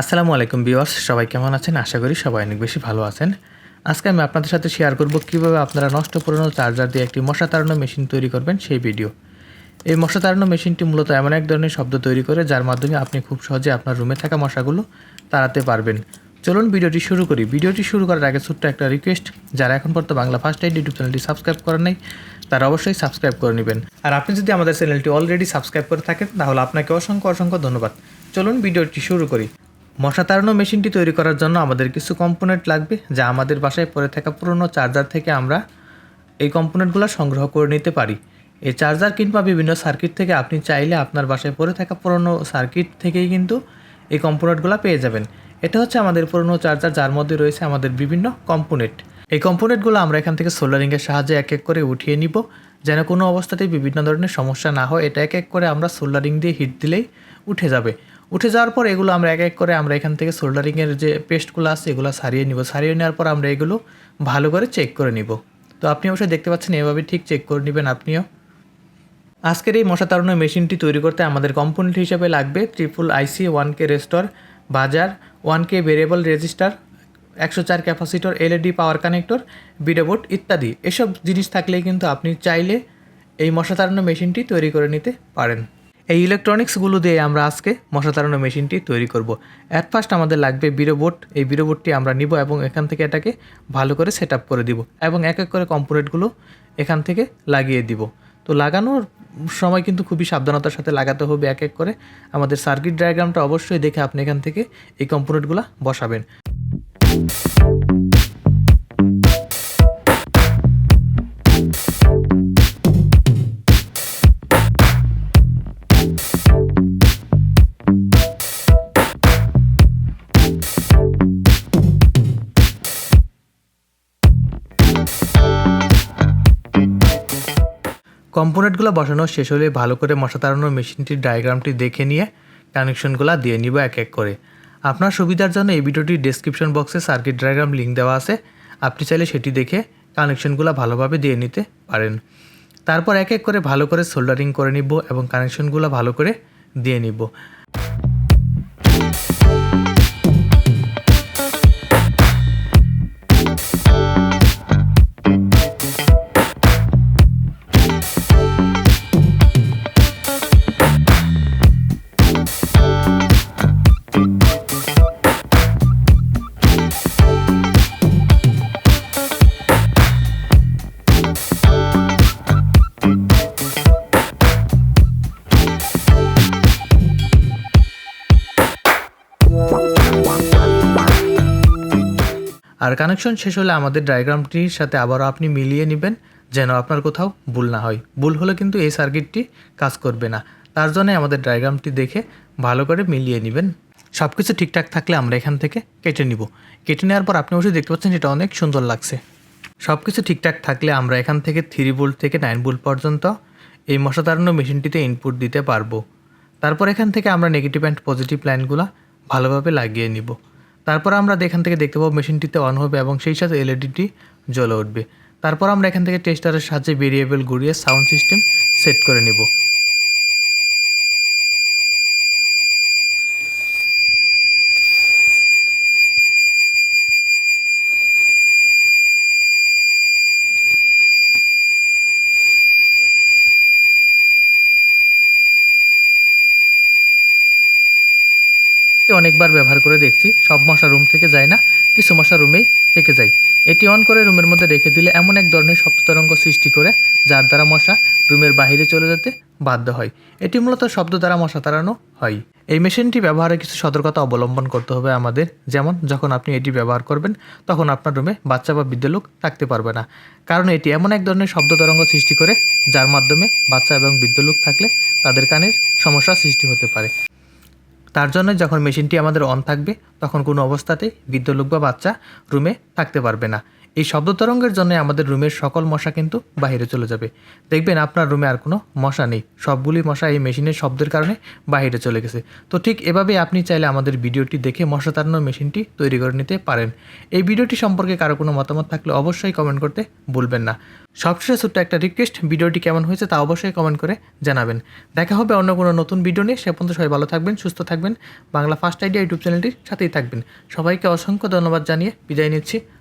আসসালামু আলাইকুম বিওয়ার্স সবাই কেমন আছেন? আশা করি সবাই অনেক বেশি ভালো আছেন। আজকে আমি আপনাদের সাথে শেয়ার করব কীভাবে আপনারা নষ্ট পুরনো চার্জার দিয়ে একটি মশা তাড়ানো মেশিন তৈরি করবেন সেই ভিডিও এই মশা তাড়ানো মেশিনটি মূলত এমন এক ধরনের শব্দ তৈরি করে যার মাধ্যমে আপনি খুব সহজে আপনার রুমে থাকা মশাগুলো তাড়াতে পারবেন। চলুন ভিডিওটি শুরু করি। ভিডিওটি শুরু করার আগে ছোট্ট একটা রিকোয়েস্ট যারা এখন পর্যন্ত বাংলা ফার্স্ট টাইম ইউটিউব চ্যানেলটি সাবস্ক্রাইব করেন নাই, তারা অবশ্যই সাবস্ক্রাইব করে নেবেন। আর আপনি যদি আমাদের চ্যানেলটি অলরেডি সাবস্ক্রাইব করে থাকেন, তাহলে আপনাকে অসংখ্য অসংখ্য ধন্যবাদ। চলুন ভিডিওটি শুরু করি। মশা তাড়ানো মেশিনটি তৈরি করার জন্য আমাদের কিছু কম্পোনেন্ট লাগবে যা আমাদের বাসায় পড়ে থাকা পুরনো চার্জার থেকে আমরা এই কম্পোনেন্টগুলো সংগ্রহ করে নিতে পারি। এই চার্জার কিংবা বিভিন্ন সার্কিট থেকে আপনি চাইলে আপনার বাসায় পড়ে থাকা পুরনো সার্কিট থেকেই কিন্তু এই কম্পোনেন্টগুলো পেয়ে যাবেন। এটা হচ্ছে আমাদের পুরনো চার্জার যার মধ্যে রয়েছে আমাদের বিভিন্ন কম্পোনেন্ট এই কম্পোনেন্টগুলো আমরা এখান থেকে সোল্ডারিংয়ের সাহায্যে এক এক করে উঠিয়ে নিব, যেন কোনো অবস্থাতেই বিভিন্ন ধরনের সমস্যা না হয়। এটা এক এক করে আমরা সোল্ডারিং দিয়ে হিট দিলেই উঠে যাবে। উঠে যাওয়ার পর এগুলো আমরা এক এক করে আমরা এখান থেকে সোল্ডারিংয়ের যে পেস্টগুলো আছে, এগুলো সারিয়ে নিব। সারিয়ে নেওয়ার পর আমরা এগুলো ভালো করে চেক করে নিব। তো আপনি অবশ্যই দেখতে পাচ্ছেন এভাবে ঠিক চেক করে নেবেন আপনিও। আজকের এই মশা তাড়ানোর মেশিনটি তৈরি করতে আমাদের কম্পোনেন্ট হিসাবে লাগবে ট্রিপল আইসি ওয়ান কে রেস্টর বাজার ওয়ান কে ভেরিয়েবল রেজিস্টার একশো চার capacitor LED power connector breadboard ইত্যাদি। এসব জিনিস থাকলেই কিন্তু আপনি চাইলে এই মশা তাড়ানো মেশিনটি তৈরি করে নিতে পারেন। এই ইলেকট্রনিক্সগুলো দিয়ে আমরা আজকে মশা তাড়ানো মেশিনটি তৈরি করব। অ্যাট ফার্স্ট আমাদের লাগবে বিরোবোর্ড এই বিরোবোর্ডটি আমরা নিব এবং এখান থেকে এটাকে ভালো করে সেট করে দিব এবং এক এক করে কম্পোনেন্টগুলো এখান থেকে লাগিয়ে দিব। তো লাগানোর সময় কিন্তু খুবই সাবধানতার সাথে লাগাতে হবে এক এক করে। আমাদের সার্কিট ডায়াগ্রামটা অবশ্যই দেখে আপনি এখান থেকে এই কম্পোনেন্টগুলো বসাবেন। কম্পোনেন্টগুলো বসানো শেষ হলে ভালো করে মশা তাড়ানোর মেশিনটির ডায়াগ্রামটি দেখে নিয়ে কানেকশনগুলো দিয়ে নিব এক এক করে। আপনার সুবিধার জন্য এই ভিডিওটির ডেসক্রিপশন বক্সে সার্কিট ডায়াগ্রাম লিঙ্ক দেওয়া আছে। আপনি চাইলে সেটি দেখে কানেকশনগুলো ভালোভাবে দিয়ে নিতে পারেন। তারপর এক এক করে ভালো করে সোল্ডারিং করে নিব এবং কানেকশনগুলো ভালো করে দিয়ে নিব। আর কানেকশন শেষ হলে আমাদের ডায়াগ্রামটির সাথে আবারও আপনি মিলিয়ে নেবেন, যেন আপনার কোথাও ভুল না হয়। ভুল হলে কিন্তু এই সার্কিটটি কাজ করবে না। তার জন্য আমাদের ডায়াগ্রামটি দেখে ভালো করে মিলিয়ে নেবেন। সব কিছু ঠিকঠাক থাকলে আমরা এখান থেকে কেটে নিব। কেটে নেওয়ার পর আপনি অবশ্যই দেখতে পাচ্ছেন এটা অনেক সুন্দর লাগছে। সব কিছু ঠিকঠাক থাকলে আমরা এখান থেকে থ্রি ভোল্ট থেকে নাইন ভোল্ট পর্যন্ত এই মশা তাড়ানো মেশিনটিতে ইনপুট দিতে পারব। তারপর এখান থেকে আমরা নেগেটিভ অ্যান্ড পজিটিভ লাইনগুলো ভালোভাবে লাগিয়ে নিব। তারপর আমরা এখান থেকে দেখতে পাবো মেশিনটিতে অন হবে এবং সেই সাথে এলইডিটি জ্বলে উঠবে। তারপর আমরা এখান থেকে টেস্টারের সাহায্যে ভেরিয়েবল ঘুরিয়ে সাউন্ড সিস্টেম সেট করে নিব। অনেকবার ব্যবহার করে দেখছি। সব মশা রুম থেকে যায় না, কিছু মশা রুমেই থেকে যায়। এটি অন করে রুমের মধ্যে রেখে দিলে এমন এক ধরনের শব্দ তরঙ্গ সৃষ্টি করে, যার দ্বারা মশা রুমের বাইরে চলে যেতে বাধ্য হয়। এটি মূলত শব্দ দ্বারা মশা তাড়ানো হয়। এই মেশিনটি ব্যবহারে কিছু সতর্কতা অবলম্বন করতে হবে আমাদের। যেমন, যখন আপনি এটি ব্যবহার করবেন, তখন আপনার রুমে বাচ্চা বা বৃদ্ধ লোক থাকতে পারবে না। কারণ এটি এমন এক ধরনের শব্দ তরঙ্গ সৃষ্টি করে, যার মাধ্যমে বাচ্চা এবং বৃদ্ধ লোক থাকলে তাদের কানের সমস্যা সৃষ্টি হতে পারে। তার জন্য যখন মেশিনটি আমাদের অন থাকবে, তখন কোনো অবস্থাতেই বৃদ্ধ লোক বা বাচ্চা রুমে থাকতে পারবে না। এই শব্দ তরঙ্গের জন্য আমাদের রুমের সকল মশা কিন্তু বাইরে চলে যাবে। দেখবেন আপনার রুমে আর কোনো মশা নেই। সবগুলি মশা এই মেশিনের শব্দের কারণে বাইরে চলে গেছে। তো ঠিক এভাবে আপনি চাইলে আমাদের ভিডিওটি দেখে মশা তাড়ানোর মেশিনটি তৈরি করে নিতে পারেন। এই ভিডিওটি সম্পর্কে কারও কোনো মতামত থাকলে অবশ্যই কমেন্ট করতে ভুলবেন না। সবশেষে ছোট্ট একটা রিকোয়েস্ট, ভিডিওটি কেমন হয়েছে তা অবশ্যই কমেন্ট করে জানাবেন। দেখা হবে অন্য কোনো নতুন ভিডিও নিয়ে। সে পর্যন্ত সবাই ভালো থাকবেন, সুস্থ থাকবেন। বাংলা ফার্স্ট আইডিয়া ইউটিউব চ্যানেলটির সাথেই থাকবেন। সবাইকে অসংখ্য ধন্যবাদ জানিয়ে বিদায় নিচ্ছি।